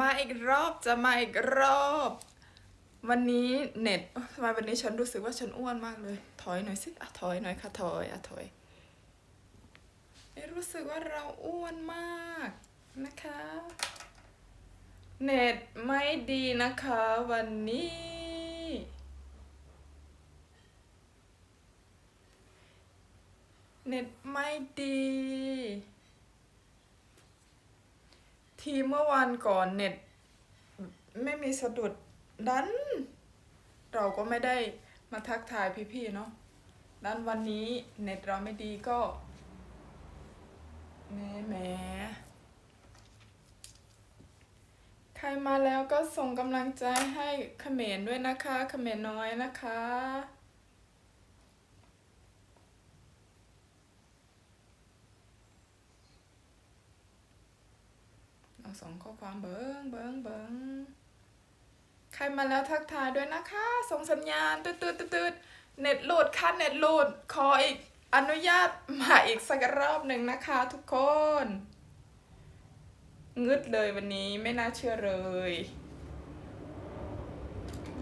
มาอีกรอบจะมาอีกรอบ วันนี้เน็ตทำไมวันนี้ฉันรู้สึกว่าฉันอ้วนมากเลย ถอยหน่อยสิอะถอยหน่อยค่ะถอยอะถอยรู้สึกว่าเราอ้วนมากนะคะ เน็ตไม่ดีนะคะวันนี้ เน็ตไม่ดี ทีเมื่อวันก่อนเน็ต ไม่มีสะดุดดัน เราก็ไม่ได้มาทักทายพี่ๆเนาะดันวันนี้เน็ตเราไม่ดีก็แหมแหมใครมาแล้วก็ส่งกำลังใจให้เขมรด้วยนะคะเขมรน้อยนะคะ เอา สองข้อความเบิงเบิงเบิงใครมาแล้วทักทายด้วยนะคะ ส่งสัญญาณตืดตืดตืดเน็ตหลุดค่ะเน็ตหลุดขออีกอนุญาตมาอีกสักรอบหนึ่งนะคะทุกคนงึดเลยวันนี้ไม่น่าเชื่อเลย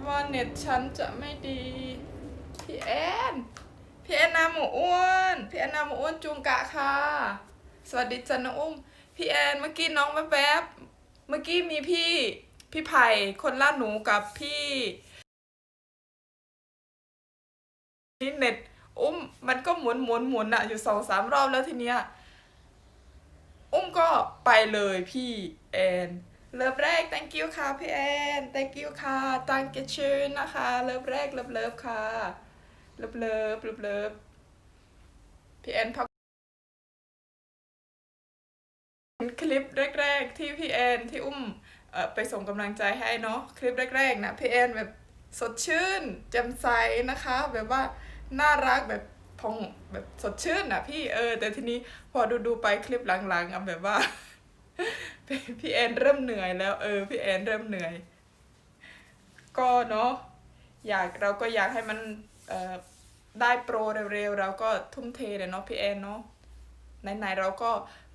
ว่าเน็ตฉันจะไม่ดี พี่แอนพี่แอนนาหมูอ้วน พี่แอนนาหมูอ้วนจุงกะค่ะ สวัสดีจันนอุ้ม พี่แอนเมื่อกี้น้องแวบๆเมื่อกี้มีพี่พี่ไผ่คนล่าหนูกับพี่พี่เน็ตอุ้มมันก็หมุนหมุนหมุนอะอยู่สองสามรอบแล้วทีเนี้ยอุ้มก็ไปเลยพี่แอนเลิฟแรก thank you ค่ะพี่แอน thank you ค่ะ thank you ชื่นนะคะเลิฟแรกเลิฟเลิฟค่ะเลิฟเลิฟเลิฟเลิฟพี่แอนพัก ที่พี่แอนที่อุ้มไปส่งกำลังใจให้เนาะคลิปแรกๆนะพี่แอนแบบสดชื่นแจ่มใสนะคะ แบบว่าน่ารักแบบพองแบบสดชื่นนะพี่เออ แต่ทีนี้พอดูดูๆไปคลิปหลังๆอะแบบว่า พี่แอนเริ่มเหนื่อยแล้วเออพี่แอนเริ่มเหนื่อย ก็เนาะอยากเราก็อยากให้มันได้โปรเร็วๆเราก็ทุ่มเทเลยเนาะพี่แอนเนาะ ไหนๆเราก็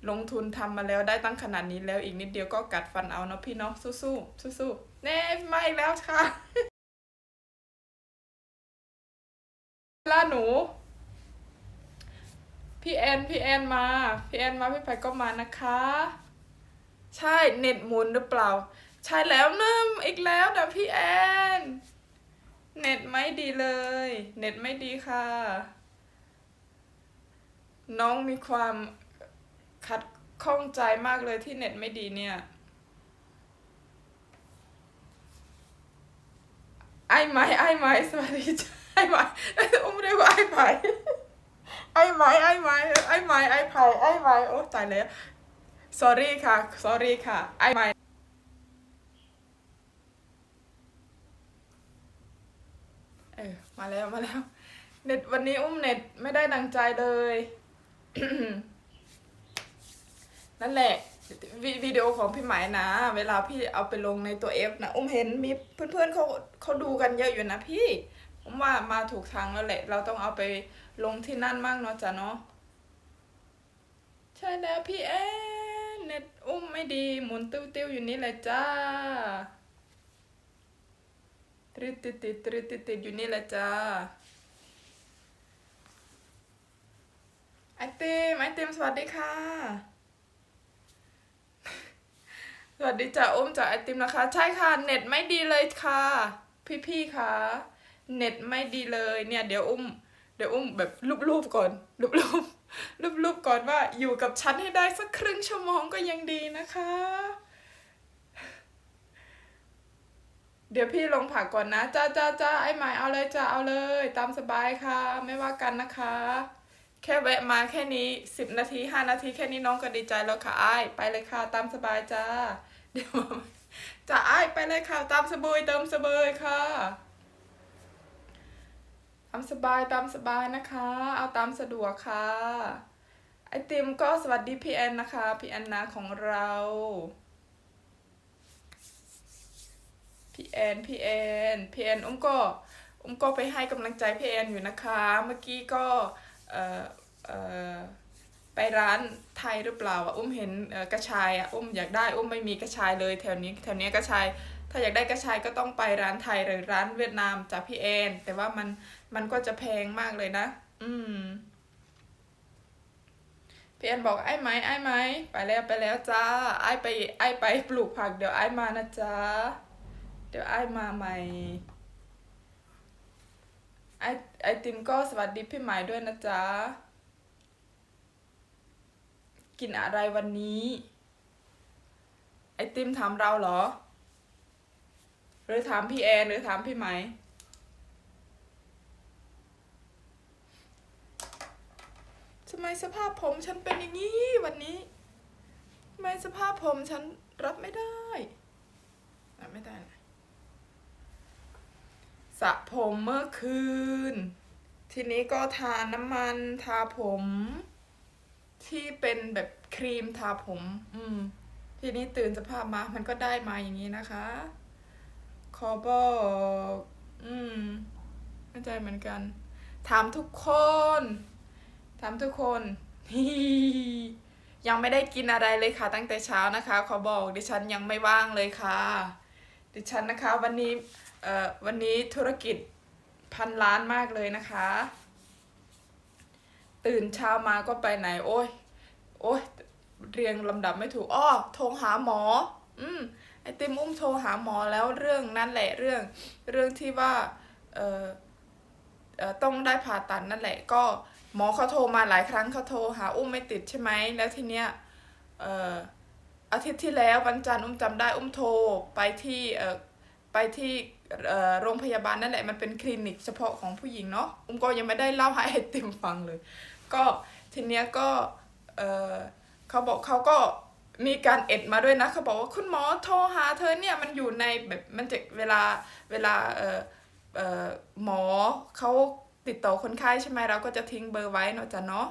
ลงทุนทำมาแล้วได้ตั้งขนาดนี้แล้วอีกนิดเดียวก็กัดฟันเอาเนาะพี่เนาะสู้ๆสู้ๆแน่ไม่แล้วค่ะล่าหนูพี่แอนพี่แอนมาพี่แอนมาพี่ไผ่ก็มานะคะ ใช่เน็ตหมุนหรือเปล่า ใช่แล้วนึมอีกแล้วนะพี่แอน เน็ตไม่ดีเลย เน็ตไม่ดีค่ะ น้องมีความขัดข้องใจมากเลยที่เน็ตไม่ดีเนี่ย ไอ้ไม้ไอ้ไม้สวัสดีจ้าไอ้ไม้อุ้มเรียกว่าไอ้ไม้ไอ้ไม้ไอ้ไม้ไอ้ไม้ไอ้ไผ่ไอ้ไม้โอ้ตายแล้ว sorry ค่ะ sorry ค่ะ ไอ้ไม้เออมาแล้วมาแล้ว เน็ตวันนี้อุ้มเน็ตไม่ได้ดังใจเลย นั่นแหละววิดีโอของพี่หมายนะ เวลาพี่เอาไปลงในตัวเอฟนะอุ้มเห็นมีเพื่อนๆเขาเขาดูกันเยอะอยู่นะพี่ผมว่ามาถูกทางแล้วแหละ เราต้องเอาไปลงที่นั่นมากเนาะจ้ะเนาะใช่แล้วพี่แอนเน็ตอุ้มไม่ดีหมุนติ้วๆอยู่นี่แหละจ้าติดติดติดติดติดติดอยู่นี่แหละจ้า ไอติมไอติมสวัสดีค่ะ สวัสดีจ้าอุ้มจ่าไอติมนะคะ ใช่ค่ะ เน็ตไม่ดีเลยค่ะ พี่ๆค่ะเน็ตไม่ดีเลยเนี่ยเดี๋ยวอุ้ม เดี๋ยวอุ้มแบบรูปๆก่อนรูปๆรูปๆก่อนว่าอยู่กับฉันให้ได้สักครึ่งชั่วโมงก็ยังดีนะคะ เดี๋ยวพี่ลงผักก่อนนะจ้าจ้าจ้าไอ้หมายเอาเลยจ้าเอาเลย ตามสบายค่ะ ไม่ว่ากันนะคะ แค่แวะมาแค่นี้สิบนาทีห้านาทีแค่นี้น้องก็ดีใจแล้วค่ะไอ้ายไปเลยค่ะตามสบายจ้า เดี๋ยวมาจ้าไอ้ายไปเลยค่ะตามสบายเติมสบายค่ะตามสบายตามสบายนะคะ เอาตามสะดวกค่ะ ไอติมก็สวัสดีพี่แอนนะคะพี่แอนนาของเราพี่แอนพี่แอนพี่แอนอุ้มก็อุ้มก็ไปให้กำลังใจพี่แอนอยู่นะคะ เมื่อกี้ก็ ไปไปร้านไทยหรือเปล่าอะอุ้มเห็นกระชายอะอุ้มอยากได้อุ้มไม่มีกระชายเลยแถวนี้แถวนี้กระชาย ถ้าอยากได้กระชายก็ต้องไปร้านไทยหรือร้านเวียดนามจากพี่แอนแต่ว่ามันมันก็จะแพงมากเลยนะ อืมพี่แอนบอกไอ้ไหมไอ้ไหมไปแล้วไปแล้วจ้าไอ้ไปไอ้ไปปลูกผักเดี๋ยวไอ้มานะจ๊ะเดี๋ยวไอ้มาใหม่ ไอไอติมก็สวัสดีพี่หมายด้วยนะจ๊ะ กินอะไรวันนี้ ไอติมถามเราเหรอ หรือถามพี่แอนหรือถามพี่ไหมทำไมสภาพผมฉันเป็นอย่างนี้วันนี้ทำไมสภาพผมฉันรับไม่ได้รับไม่ได้นะ สระผมเมื่อคืน ทีนี้ก็ทาน้ำมันทาผม ที่เป็นแบบครีมทาผม อืม ทีนี้ตื่นสภาพมามันก็ได้มาอย่างนี้นะคะ ขอบอกอืมเข้าใจเหมือนกัน ถามทุกคน ถามทุกคนยังไม่ได้กินอะไรเลยค่ะ ตั้งแต่เช้านะคะ ขอบอกดิฉันยังไม่ว่างเลยค่ะ ดิฉันนะคะวันนี้เอ่อวันนี้ธุรกิจพันล้านมากเลยนะคะ ตื่นเช้ามาก็ไปไหน โอ้ยโอ้ยเรียงลำดับไม่ถูกอ้อโทรหาหมอ อืมไอติมอุ้มโทรหาหมอแล้วเรื่องนั่นแหละเรื่อง เรื่องที่ว่าเออเออต้องได้ผ่าตัดนั่นแหละ ก็หมอเขาโทรมาหลายครั้งเขาโทรหาอุ้มไม่ติดใช่ไหมแล้วทีเนี้ยเอ่อ อาทิตย์ที่แล้ววันจันทร์อุ้มจำได้อุ้มโทรไปที่เออไปที่เอ่อโรงพยาบาลนั่นแหละมันเป็นคลินิกเฉพาะของผู้หญิงเนาะอุ้มก็ยังไม่ได้เล่าให้ไอติมฟังเลย ก็ทีเนี้ยก็เออเขาบอกเขาก็มีการเอ็ดมาด้วยนะเขาบอกว่าคุณหมอโทรหาเธอเนี่ยมันอยู่ในแบบมันจะเวลาเวลาเออเออหมอเขาติดต่อคนไข้ใช่ไหมเราก็จะทิ้งเบอร์ไว้เนาะจ้ะเนาะ